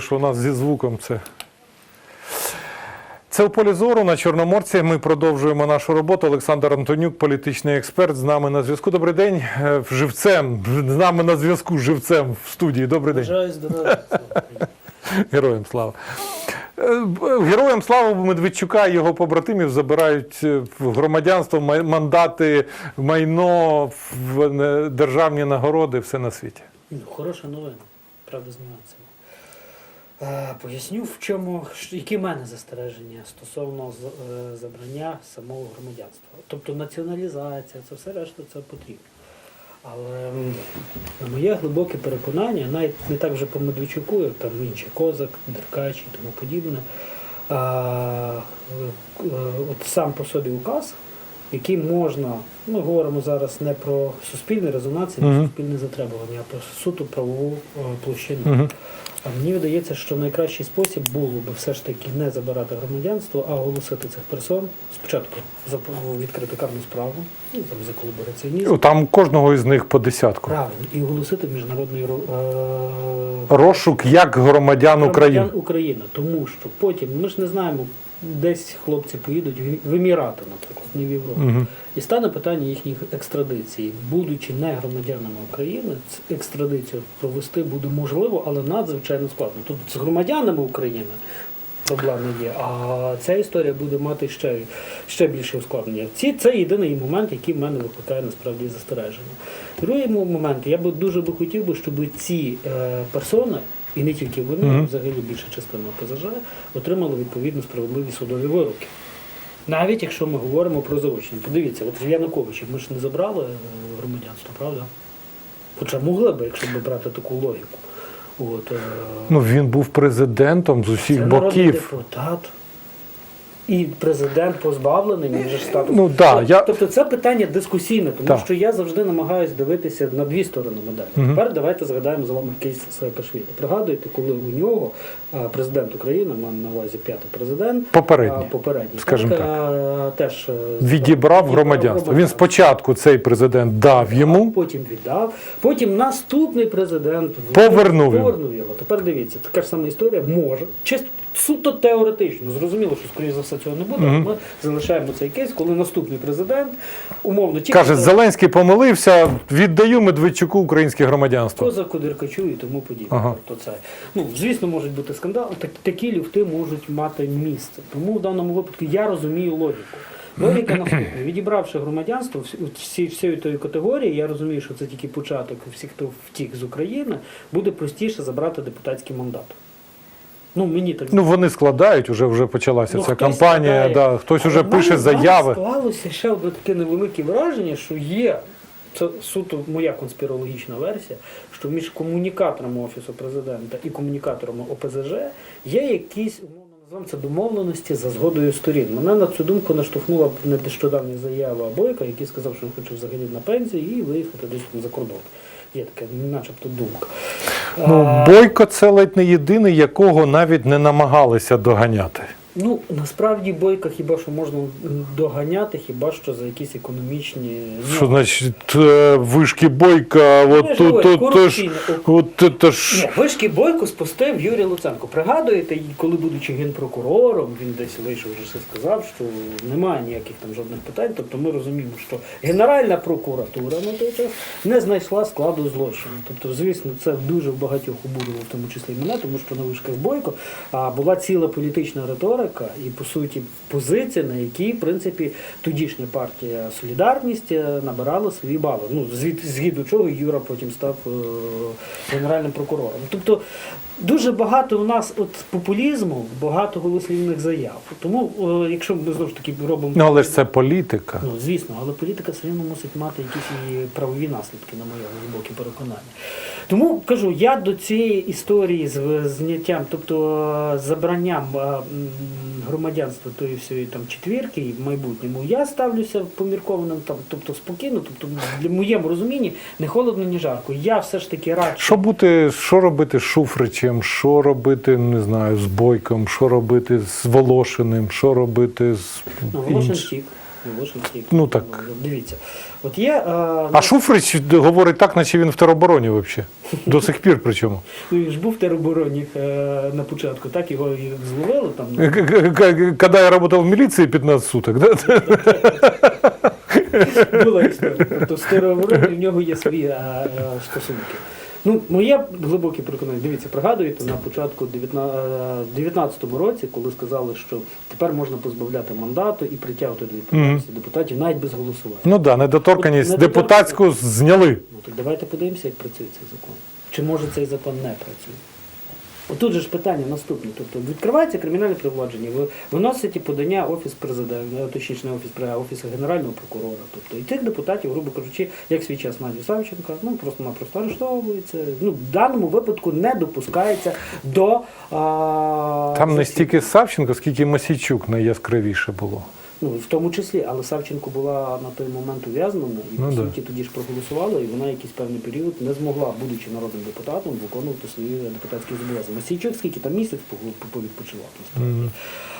думаю, що у нас зі звуком це. Це у полі зору на Чорноморці. Ми продовжуємо нашу роботу. Олександр Антонюк, політичний експерт, з нами на зв'язку. Добрий день. Е, Живцем. З нами на зв'язку живцем в студії. Добрий день. Бажаю здоров'я. Героям слава. Е, Героям слава Медведчука і його побратимів забирають е, громадянство, мандати, майно, е, державні нагороди, все на світі. Хороша новина, правда, з нюансами. Е, Поясню, в чому, які в мене застереження стосовно е, забрання самого громадянства. Тобто націоналізація, це все решта це потрібно. Але на моє глибоке переконання, навіть не так вже по Медведчуку, як там інші Козак, Деркач і тому подібне. А, е, от сам по собі указ, який можна, ми говоримо зараз не про суспільний резонанс, не Мгм. суспільне затребування, а про суто правову площину. Угу. А мені видається, що найкращий спосіб було би все ж таки не забирати громадянство, а оголосити цих персон спочатку за відкрити карну справу, ну там за колабораціонізм. Там кожного із них по десятку. Правильно, і оголосити міжнародний ро- е, Розшук як громадян України. України, тому що потім ми ж не знаємо, десь хлопці поїдуть в- в Емірати, наприклад, не в Європу. Угу. І стане питання їхніх екстрадицій. Будучи не громадянами України, екстрадицію провести буде можливо, але надзвичайно складно. Тут з громадянами України проблем не є, а ця історія буде мати ще, ще більше ускладнення. Ці, це єдиний момент, який в мене викликає насправді застереження. Другий момент, я би дуже би хотів би, щоб ці е, персони, і не тільки вони, а взагалі більша частина ОПЗЖ, отримали відповідно справедливі судові вироки. Навіть якщо ми говоримо про заочення. Подивіться, от Януковича ми ж не забрали е, громадянство, правда? Хоча могли би, якщо б брати таку логіку. От, е, Ну він був президентом з це усіх народний боків. депутат. І президент позбавлений, він же статус. Ну, да, я- Тобто це питання дискусійне, тому Так. що я завжди намагаюся дивитися на дві сторони медалі. Мгм. Тепер давайте згадаємо з вами кейс Саакашвілі. Пригадуєте, коли у нього президент України, мав на увазі п'ятий президент, Попередній. попередній скажімо так, а, теж е, Відібрав громадянство. Він спочатку цей президент дав йому. Потім віддав. Потім наступний президент Повернув повернув його. Тепер дивіться, така ж сама історія може. Чисто суто теоретично. Зрозуміло, що скоріше за все цього не буде. Мгм. Ми залишаємо цей кейс, коли наступний президент умовно тільки Каже, Зеленський помилився, віддаю Медведчуку українське громадянство. Козаку, Деркачу і тому подібне. Ага. Тобто це, ну, звісно, можуть бути скандали, так, такі люфти можуть мати місце. Тому в даному випадку я розумію логіку. Логіка наступна. Відібравши громадянство всі, всієї тої категорії, я розумію, що це тільки початок всіх, хто втік з України, буде простіше забрати депутатський мандат. Ну, мені так Ну вони складають, уже вже почалася Ну, ця хтось кампанія. складає. Да, хтось Але в пише заяви. Склалося ще одне таке невелике враження, що є. Це суто моя конспірологічна версія, що між комунікаторами Офісу президента і комунікаторами ОПЗЖ є якісь умовно називаємо це домовленості за згодою сторін. Мене на цю думку наштовхнула б нещодавня заява Бойка, який сказав, що він хоче взагалі на пенсію і виїхати десь там за кордон. Є така, начебто, думка. Ну, Бойко це ледь не єдиний, якого навіть не намагалися доганяти. Ну, насправді бойка хіба що можна доганяти, хіба що за якісь економічні. ну, Що значить е, вишки Бойка, от тут от ж. Вишки бойку спустив Юрій Луценко. Пригадуєте, коли будучи генпрокурором, він десь вийшов вже все сказав, що немає ніяких там жодних питань. Тобто ми розуміємо, що Генеральна прокуратура на той час не знайшла складу злочину. Тобто, звісно, це дуже в багатьох обурило, в тому числі і мене, тому що на вишках бойко а була ціла політична риторика і по суті позиція, на якій, в принципі, тодішня партія Солідарність набирала свої бали. Ну, звід, згідно чого Юра потім став е, генеральним прокурором. Тобто дуже багато у нас от популізму, багато голослівних заяв. Тому, е, якщо ми знову ж таки робимо Ну але ж це політика. Ну, звісно, але політика все рівно мусить мати якісь і правові наслідки, на моє глибоке переконання. Тому кажу, я до цієї історії з зняттям, тобто е, забранням громадянства тої всієї там четвірки і в майбутньому, я ставлюся поміркованим там, тобто спокійно, тобто для моєму розумінні не холодно, ні жарко. Я все ж таки радше. Що бути, що робити з Шуфричем, що робити, не знаю, з Бойком, що робити з Волошиним, що робити з Ну, Волошин втік. Волошинський. Ну, так. Дивіться. От є. е, А Шуфрич говорить так, наче він в теробороні взагалі. До сих пір причому. Ну, він ж був в теробороні е, на початку, так його і зловили там. К- к- к- Когда я работал в милиции 15 суток, да? Була історія. Тобто з тероборони в нього є свої е, стосунки. Ну, моє глибоке переконання, дивіться, пригадуєте на початку 19-му році, коли сказали, що тепер можна позбавляти мандату і притягувати до відповідальності депутатів навіть без голосування. Ну да, Недоторканість. депутатську зняли. Ну так давайте подивимося, як працює цей закон. Чи може цей закон не працює? Отут же ж питання наступне. Тобто відкривається кримінальне провадження, ви виносите подання офіс президента, точніше не офіс президента, а генерального прокурора. Тобто і тих депутатів, грубо кажучи, як свій час Надю Савченка, ну просто-напросто арештовується. Ну, в даному випадку не допускається до а, Там не стільки Савченко, скільки Масійчук найяскравіше було. Ну, в тому числі, але Савченко була на той момент ув'язнена, і Ну, по да. суті тоді ж проголосувала, і вона якийсь певний період не змогла, будучи народним депутатом, виконувати свої депутатські зобов'язання. Масійчук скільки там місяць повідпочивав. насправді. Мгм. А,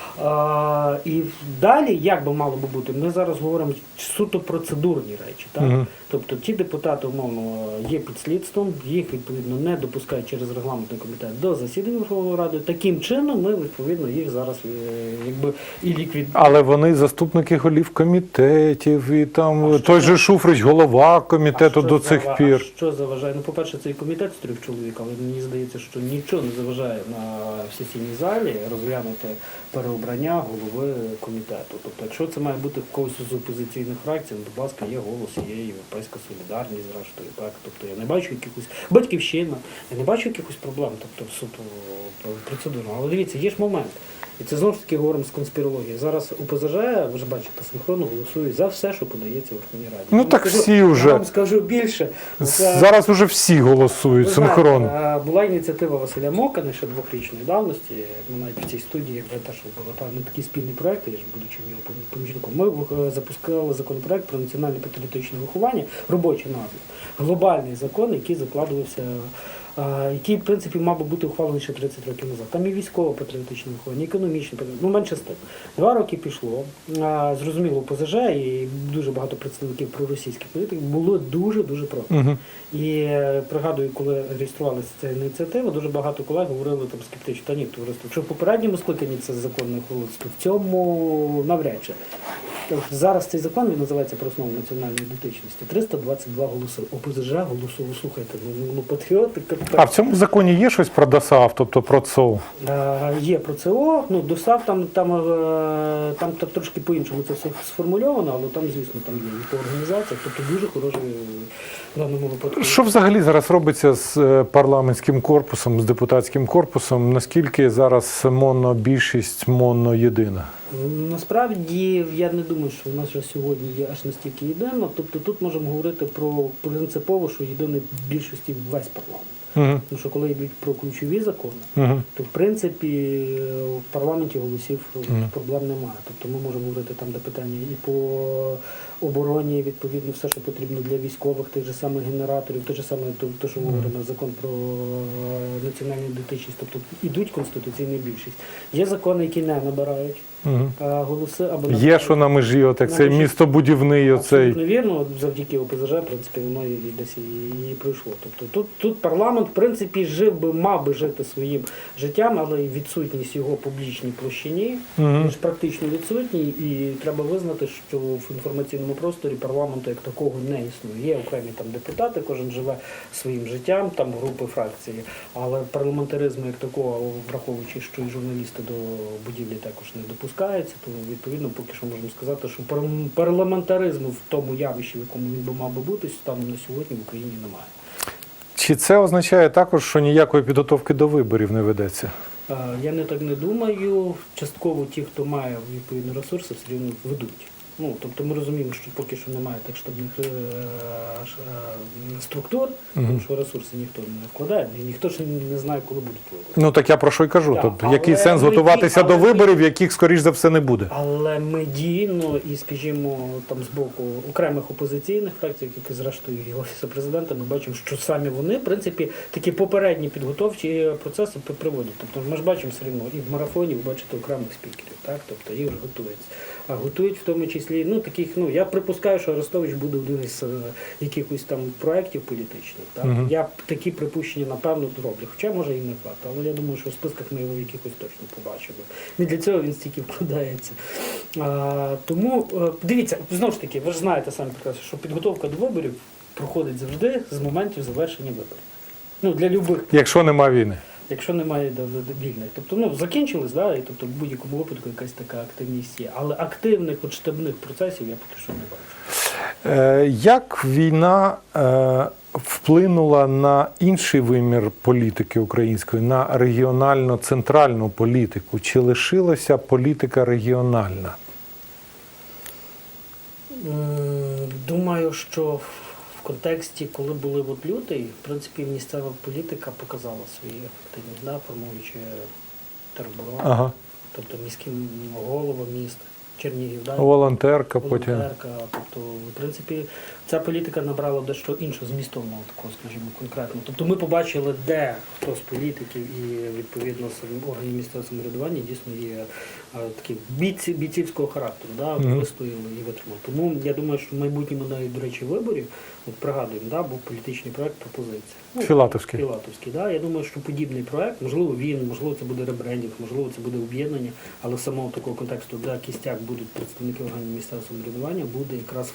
і далі, як би мало би бути, ми зараз говоримо суто процедурні речі. Так? Мгм. Тобто ті депутати, умовно, є під слідством, їх відповідно не допускають через регламентний комітет до засідання Верховної Ради. Таким чином ми відповідно їх зараз е, якби і ліквід... Але вони заступники голів комітетів, і там А той же Шуфрич, голова комітету що до цих зава- пір. А що заважає? Ну, по-перше, цей комітет з трьох чоловік, але мені здається, що нічого не заважає на сесійній залі розглянути переобрання голови комітету. Тобто, якщо це має бути в когось з опозиційних фракцій, ну, будь ласка, є голос, є європейська солідарність, зрештою. Так? Тобто я не бачу якихось батьківщина, я не бачу якихось проблем, тобто суто процедурно. Але дивіться, є ж момент. І це знову ж таки говоримо з конспірології. Зараз УПЗЖ, ви ж бачите, синхронно голосують за все, що подається в Верховній Раді. Ну, так скажу- всі вже. Я вам скажу більше. Це- Зараз уже всі голосують синхронно. е, була ініціатива Василя Мокана ще двохрічної давності. Ми навіть в цій студії вже теж були не такі спільні проекти, я ж будучи в нього помічником. Ми е, запускали законопроект про національне патріотичне виховання, робоча назва. Глобальний закон, який закладувався. Який, в принципі, мав би бути ухвалений ще 30 років назад. Там і військово-патріотичне виховання, і економічне ну менше з тим. Два роки пішло. Зрозуміло, ПЗЖ і дуже багато представників проросійських політиків було дуже-дуже проти. Угу. І е, пригадую, коли реєструвалася ця ініціатива, дуже багато колег говорили там скептично, та ні, товариство, якщо в попередньому скликанні це законне то в цьому навряд чи. Зараз цей закон він називається про основу національної ідентичності. 322 голоси. ОПЗЖ голосував, слухайте, ну, ну патріоти. А в цьому законі є щось про ДОСАВ, тобто про ЦО? Е, Є про ЦО, ну ДОСАВ там, там, е, там, там трошки по-іншому це все сформульовано, але там, звісно, там є і по організаціях, тобто дуже хороший в даному випадку. Що взагалі зараз робиться з е, парламентським корпусом, з депутатським корпусом? Наскільки зараз монобільшість моноєдина? Насправді я не думаю, що в нас вже сьогодні є аж настільки єдино. Тобто тут можемо говорити про принципово, що єдиний більшості весь парламент. Угу. Тому що коли йдуть про ключові закони, Угу. то в принципі в парламенті голосів Мгм. проблем немає. Тобто ми можемо говорити там, де питання і по обороні, відповідно, все, що потрібно для військових, тих же самих генераторів, те же саме то, то, що говоримо, закон про е, національну ідентичність. Тобто ідуть конституційна більшість. Є закони, які не набирають Угу. голоси або Є що на межі, от як цей містобудівний оцей. Вірно, завдяки ОПЗЖ, в принципі, воно і десь і, і пройшло. Тобто тут, тут парламент, в принципі, жив би, мав би жити своїм життям, але відсутність його публічній площині ж практично відсутній, і треба визнати, що в інформаційному просторі парламенту як такого не існує. Є окремі там депутати, кожен живе своїм життям, там групи фракції, але парламентаризму як такого, враховуючи, що і журналісти до будівлі також не допускаються, то відповідно поки що можемо сказати, що парламентаризму в тому явищі, в якому він би мав би бути, станом на сьогодні в Україні немає. Чи це означає також, що ніякої підготовки до виборів не ведеться? Е, Я не так не думаю. Частково ті, хто має відповідні ресурси, все рівно ведуть. Ну, тобто ми розуміємо, що поки що немає так штабних е, е, структур, тому що ресурси ніхто не вкладає, і ніхто ж не знає, коли будуть вибори. Ну так я про що й кажу. Так, Тобто, але який сенс готуватися ті- до але виборів, яких, скоріш за все, не буде? Але медійно і, скажімо, там з боку окремих опозиційних фракцій, як і зрештою і офісу президента, ми бачимо, що самі вони, в принципі, такі попередні підготовчі процеси приводять. Тобто ми ж бачимо все рівно і в марафоні ви бачите окремих спікерів, так тобто їх а готують в тому числі, ну таких, ну я припускаю, що Арестович буде один із е, якихось там проєктів політичних. Так? Мгм. Я такі припущення напевно зроблю. Хоча може і не факт, але я думаю, що в списках ми його якихось точно побачимо. Не для цього він стільки вкладається. А, тому е, дивіться, знову ж таки, ви ж знаєте самі прекрасно, що підготовка до виборів проходить завжди з моментів завершення виборів. Ну, для любих Якщо нема війни. Якщо немає вільних. Тобто, ну, закінчились, да, і тобто в будь-якому випадку якась така активність є. Але активних от штабних процесів я поки що не бачу. Е, Як війна е, вплинула на інший вимір політики української, на регіонально-центральну політику? Чи лишилася політика регіональна? Думаю, що контексті, коли були от лютий, в принципі, місцева політика показала свою ефективність, да, формуючи тероборону, Ага. тобто міським головам міст, Чернігів, да, Волонтерка потім. Тобто, в принципі, ця політика набрала дещо іншого змістовного такого, скажімо, конкретно. Тобто ми побачили, де хто з політиків і відповідно органів місцевого самоврядування дійсно є такі бійці, бійцівського характеру, да, Мгм. вистояли і витримали. Тому я думаю, що в майбутньому навіть, до речі, виборів, от пригадуємо, да, був політичний проект пропозиція. Ну, Філатовський. Філатовський, да. Я думаю, що подібний проект, можливо, він, можливо, це буде ребрендінг, можливо, це буде об'єднання, але самого такого контексту, де кістяк будуть представники органів місцевого самоврядування, буде якраз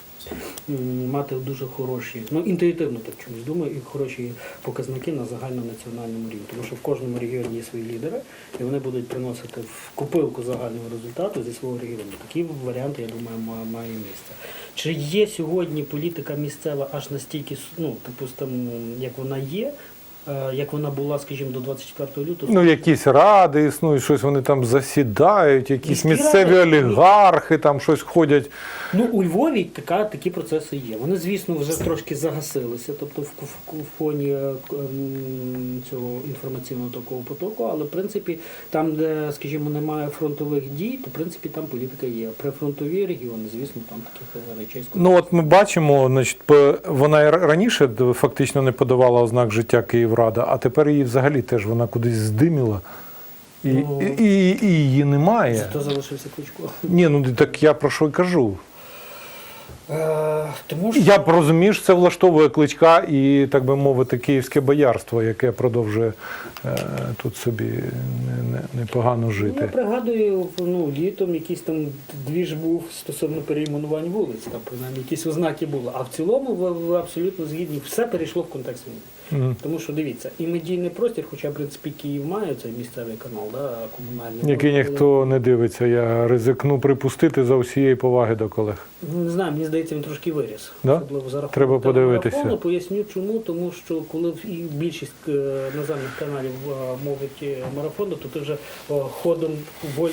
мати дуже хороші, ну інтуїтивно так чомусь думаю, і хороші показники на загальнонаціональному рівні. Тому що в кожному регіоні є свої лідери, і вони будуть приносити в купилку загального результату зі свого регіону. Такі варіанти, я думаю, ма- має місце. Чи є сьогодні політика місцева аж настільки, ну, допустимо, як вона є, як вона була, скажімо, до 24 лютого? Ну, якісь ради існують, щось вони там засідають, якісь Міські місцеві ради. олігархи там щось ходять. Ну, у Львові така, такі процеси є. Вони, звісно, вже трошки загасилися, тобто в, в, в фоні е, цього інформаційного такого потоку, але в принципі, там, де, скажімо, немає фронтових дій, то в принципі там політика є. Прифронтові регіони, звісно, там таких е, речей скоріше. Ну от ми бачимо, значить, по- вона і раніше д- фактично не подавала ознак життя Київрада, а тепер її взагалі теж вона кудись здиміла. І, Ну. і, і, і її немає. Зато залишився Кличко. Ні, ну так я про що й кажу. Е, тому що Я розумію, що це влаштовує кличка і, так би мовити, київське боярство, яке продовжує е, тут собі не- не- непогано Ну, я пригадую, ну, літом якийсь там двіж був стосовно перейменувань вулиць, там принаймні якісь ознаки були. А в цілому ви, ви абсолютно згідні, все перейшло в контекст війни. Тому що дивіться, і медійний простір, хоча в принципі Київ має цей місцевий канал, да, комунальний. Який Але- ніхто не дивиться, я ризикну припустити за усієї поваги до колег. Ну, не знаю, мені здається, він трошки виріс. Да? Особливо за рахунок Треба подивитися. телемарафону. Поясню чому, тому що коли більшість е, наземних каналів е, мовить е, марафону, то ти вже ходом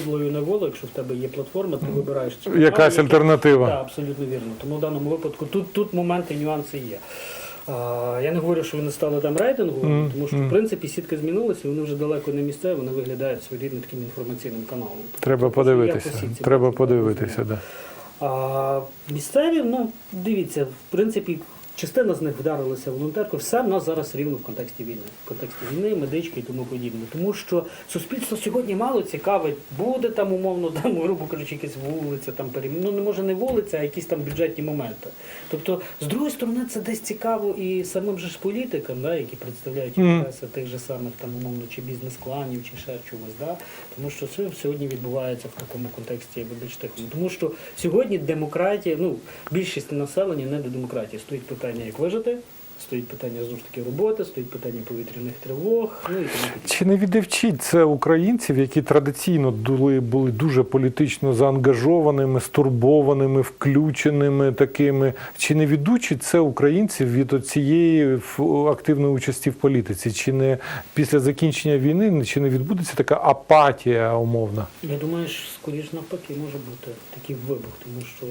волею неволею, якщо в тебе є платформа, ти вибираєш канали, Якась які- альтернатива. Так, абсолютно вірно. Тому в даному випадку тут, тут моменти, нюанси є. Я не говорю, що вони стали там рейтингу, Мгм, тому що в принципі сітка змінилася, і вони вже далеко не місцеві, вони виглядають своєрідним таким інформаційним каналом. Треба Тому, подивитися. по сітці Треба подивитися, так. да. А місцеві, ну дивіться, в принципі, частина з них вдарилася в волонтерку. Все в нас зараз рівно в контексті війни, в контексті війни, медички і тому подібне. Тому що суспільство сьогодні мало цікавить, буде там умовно, там, грубо кажучи, якась вулиця, там перем... ну не може не вулиця, а якісь там бюджетні моменти. Тобто, з другої сторони, це десь цікаво і самим же ж політикам, да, які представляють інтереси тих же самих там умовно чи бізнес-кланів, чи ще чогось. Да? Тому що це сьогодні відбувається в такому контексті тихому. Тому що сьогодні демократія, ну більшість населення не до демократії. Стоїть питання, як вижити, стоїть питання знову ж таки роботи, стоїть питання повітряних тривог, ну і тому. Чи не відівчить це українців, які традиційно були, були дуже політично заангажованими, стурбованими, включеними такими? Чи не відучить це українців від цієї активної участі в політиці? Чи не після закінчення війни чи не відбудеться така апатія умовна? Я думаю, що скоріш навпаки може бути такий вибух, тому що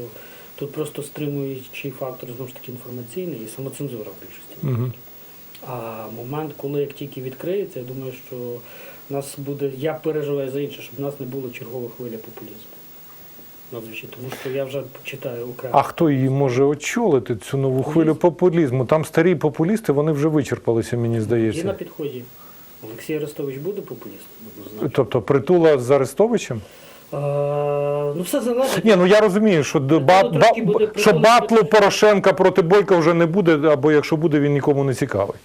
тут просто стримуючий фактор знову ж таки інформаційний і самоцензура в більшості. Угу. А момент, коли як тільки відкриється, я думаю, що нас буде, я переживаю за інше, щоб в нас не було чергової хвиля популізму. Надзвичайно, тому що я вже читаю окремо. А хто її може очолити цю нову хвилю популізму? Там старі популісти, вони вже вичерпалися, мені здається. Є на підході. Олексій Арестович буде популістом, однозначно. Тобто притула з Арестовичем? Е, ну все залежить. Ні, ну я розумію, що, ба, ба, що батлу Порошенка проти Бойка вже не буде, або якщо буде, він нікому не цікавий.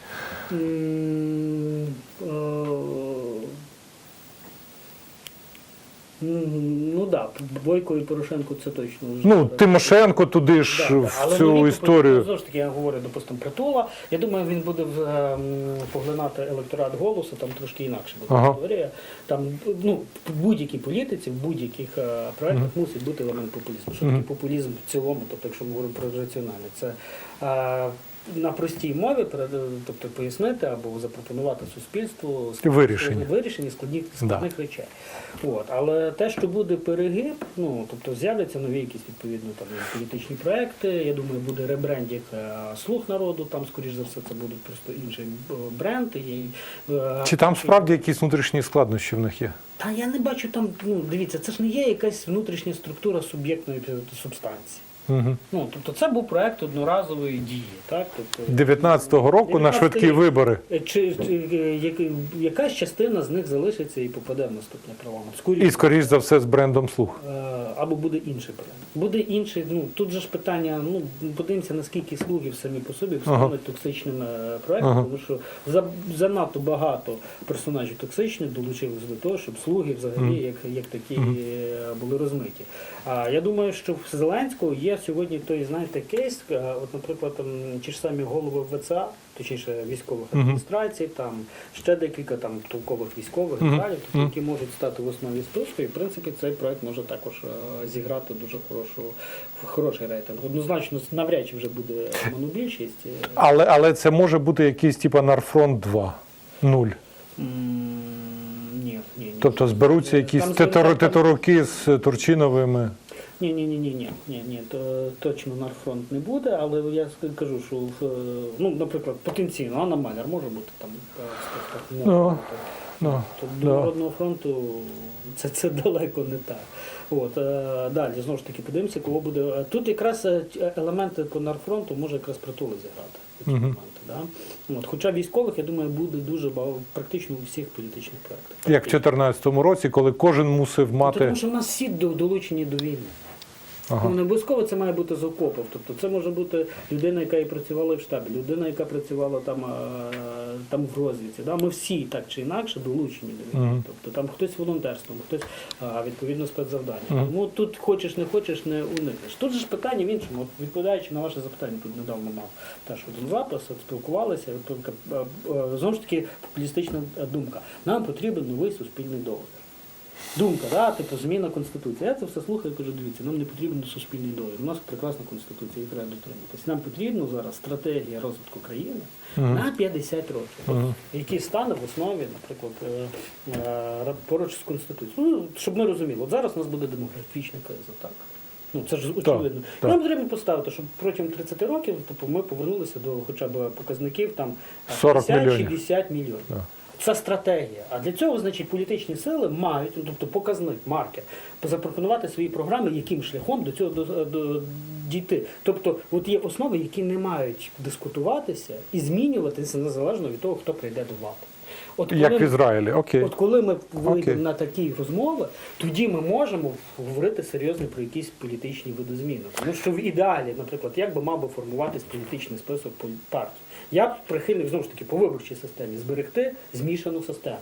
Ну так, да, Бойко і Порошенко це точно. вже Ну. Тимошенко туди ж Да, в Але цю мені, історію. Знову ж таки, я говорю, допустимо, притула. Я думаю, він буде ем, поглинати електорат голосу, там трошки інакше буде Ага. історія. Там ну, в будь-якій політиці, в будь-яких е, проектах мусить бути елемент популізму. Що таке популізм в цілому, тобто, якщо ми говоримо про раціональне, це е, на простій мові тобто, пояснити або запропонувати суспільству Вирішення. вирішення складних, складних речей. От. Але те, що буде перегиб, ну тобто з'являться нові якісь відповідно там політичні проекти. Я думаю, буде ребрендінг е, слуг народу. Там, скоріш за все, це будуть просто інший е, бренд. І, е, Чи там справді якісь внутрішні складнощі в них є? Та я не бачу там. Ну дивіться, це ж не є якась внутрішня структура суб'єктної субстанції. Угу. Ну тобто, це був проект одноразової дії, так тобто. 19-го року на швидкі вибори. Е, Чи, чи е, якась частина з них залишиться і попаде в наступний парламент? Скоріше. І, скоріш за все, з брендом слух. Е, або буде інший проект. Буде інший. Ну тут же ж питання. Ну подивимося, наскільки слуги самі по собі Ага. стануть токсичним е, проектом, Ага. тому що за, занадто багато персонажів токсичних долучилось до того, щоб слуги взагалі Мгм. як, як такі е, були розмиті. А я думаю, що в Зеленського є сьогодні той, знаєте, кейс. е, От, наприклад, там ті ж самі голови ВЦА, точніше військових адміністрацій, там ще декілька там толкових військових Мгм. генералів, тобто, які можуть стати в основі списку. І в принципі цей проект може також е, зіграти дуже хорошу хороший рейтинг. Однозначно, навряд чи вже буде монобільшість. е, Але, але це може бути якийсь типа Нарфронт 2. Нуль. м, Ні, ні, ні. Тобто зберуться якісь там тетороки з Турчиновими. Ні, ні, ні, ні, ні, ні, ні, то точно Нарфронт не буде, але я кажу, що в, ну, наприклад, потенційно Анна Маляр може бути там бути. То да. до Народного фронту це, це далеко не так. От, е, далі, знову ж таки, подивимося, кого буде. е, Тут якраз е, елементи по Нарфронту може якраз притули зіграти. Мгм. моменти, Да? От, хоча військових, я думаю, буде дуже багато, практично у всіх політичних проєктах. Як в 2014 році, коли кожен мусив мати. Тому що в нас всі долучені до війни. Ага. Ну, не обов'язково це має бути з окопів. Тобто це може бути людина, яка і працювала в штабі, людина, яка працювала там, е, там в розвідці. Да? Ми всі так чи інакше долучені до війни. Мгм. Тобто там хтось волонтерством, хтось а, відповідно спецзавдання. Мгм. Тому тут хочеш, не хочеш, не уникнеш. Тут же ж питання в іншому. От, відповідаючи на ваше запитання, тут недавно мав теж один запис, от спілкувалися. е, е, Знову ж таки, популістична е, думка. Нам потрібен новий суспільний договір. Думка, да, типу зміна конституції. Я це все слухаю, кажу, дивіться, нам не потрібен суспільний договір. У нас прекрасна конституція, її треба дотриматись. Нам потрібна зараз стратегія розвитку країни Мгм. на 50 років, Мгм. який стане в основі, наприклад, е, е, поруч з конституцією. Ну, щоб ми розуміли, от зараз у нас буде демографічна криза, так. Ну, це ж очевидно. так. Нам потрібно поставити, щоб протягом 30 років тобто, ми повернулися до хоча б показників там 40 мільйонів. 60 мільйонів. Це стратегія. А для цього, значить, політичні сили мають, ну, тобто показник, маркер, запропонувати свої програми, яким шляхом до цього до, до, дійти. Тобто, от є основи, які не мають дискутуватися і змінюватися незалежно від того, хто прийде до влади. От Як в Ізраїлі, окей. От коли ми вийдемо Окей. на такі розмови, тоді ми можемо говорити серйозно про якісь політичні видозміни. Тому що в ідеалі, наприклад, як би мав би формуватись політичний список партій. Я прихильник знову ж таки по виборчій системі зберегти змішану систему.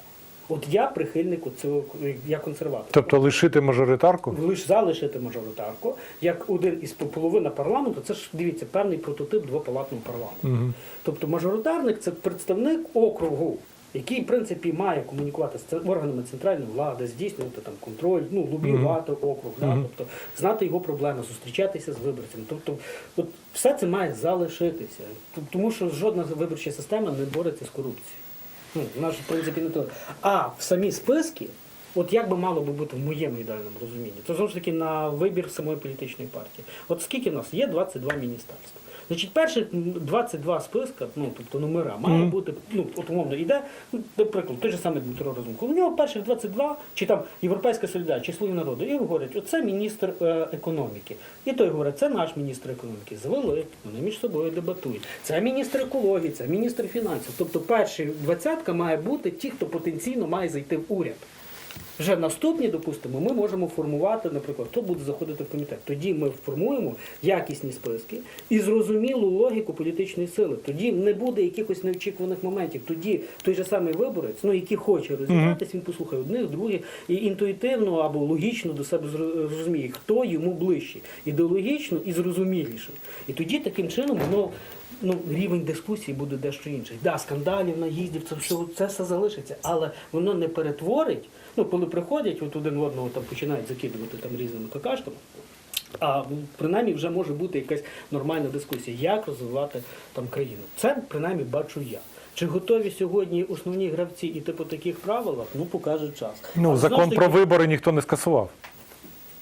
От я прихильник цього, я консерватор. Тобто лишити мажоритарку? Лише залишити мажоритарку, як один із половина парламенту, це ж дивіться певний прототип двопалатного парламенту. Угу. Тобто мажоритарник це представник округу, який, в принципі, має комунікувати з органами центральної влади, здійснювати там контроль, ну, лобіювати округ, да? Тобто знати його проблеми, зустрічатися з виборцями. Тобто, от все це має залишитися. Тому що жодна виборча система не бореться з корупцією. Ну, вона ж, в принципі, не то. А в самі списки, от як би мало би бути в моєму ідеальному розумінні, то знову ж таки на вибір самої політичної партії. От скільки в нас є 22 міністерства. Значить, перші 22 списка, ну тобто номера, має бути, ну от умовно йде, ну, наприклад, той же самий Дмитро Разумков. У нього перших 22, чи там Європейська солідарність, чи Слуги народу, і говорять, оце міністр е, економіки. І той говорить, це наш міністр економіки. Завели, вони між собою дебатують. Це міністр екології, це міністр фінансів. Тобто перші двадцятка має бути ті, хто потенційно має зайти в уряд. Вже наступні, допустимо, ми можемо формувати, наприклад, хто буде заходити в комітет. Тоді ми формуємо якісні списки і зрозумілу логіку політичної сили. Тоді не буде якихось неочікуваних моментів. Тоді той же самий виборець, ну який хоче розібратись, він послухає одних, других і інтуїтивно або логічно до себе зрозуміє, хто йому ближче, ідеологічно і зрозуміліше. І тоді таким чином воно. Ну, рівень дискусії буде дещо інший. Да, скандалів, наїздів, це все, це все залишиться, але воно не перетворить. Ну, коли приходять, от один в одного там починають закидувати там різними какашками. А ну, принаймні вже може бути якась нормальна дискусія, як розвивати там країну. Це принаймні бачу я. Чи готові сьогодні основні гравці іти по таких правилах? Ну покаже час. Ну, Але закон ж про вибори ніхто не скасував.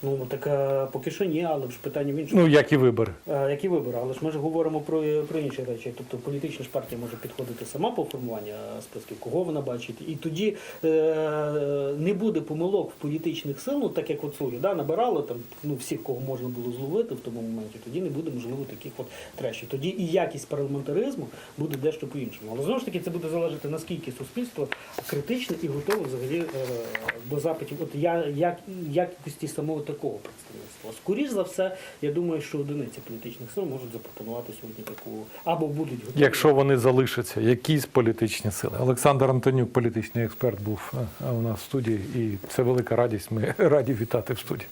Ну так е, поки що ні, але ж питання в іншому. Ну, як і вибори. Е, Які вибори? Але ж ми ж говоримо про, про інші речі. Тобто політична ж партія може підходити сама по формуванню списків, кого вона бачить. І тоді е, не буде помилок в політичних сил, ну так як от слуги, да, набирали там ну, всіх, кого можна було зловити в тому моменті, тоді не буде можливо таких от трешів. Тоді і якість парламентаризму буде дещо по-іншому. Але знову ж таки це буде залежати наскільки суспільство критичне і готове взагалі е, до запитів. От я як якості самого такого представництва. Скоріш за все, я думаю, що одиниці політичних сил можуть запропонувати сьогодні таку або будуть готові. Якщо вони залишаться, якісь політичні сили. Олександр Антонюк, політичний експерт, був е, у нас в студії, і це велика радість. Ми раді вітати в студії.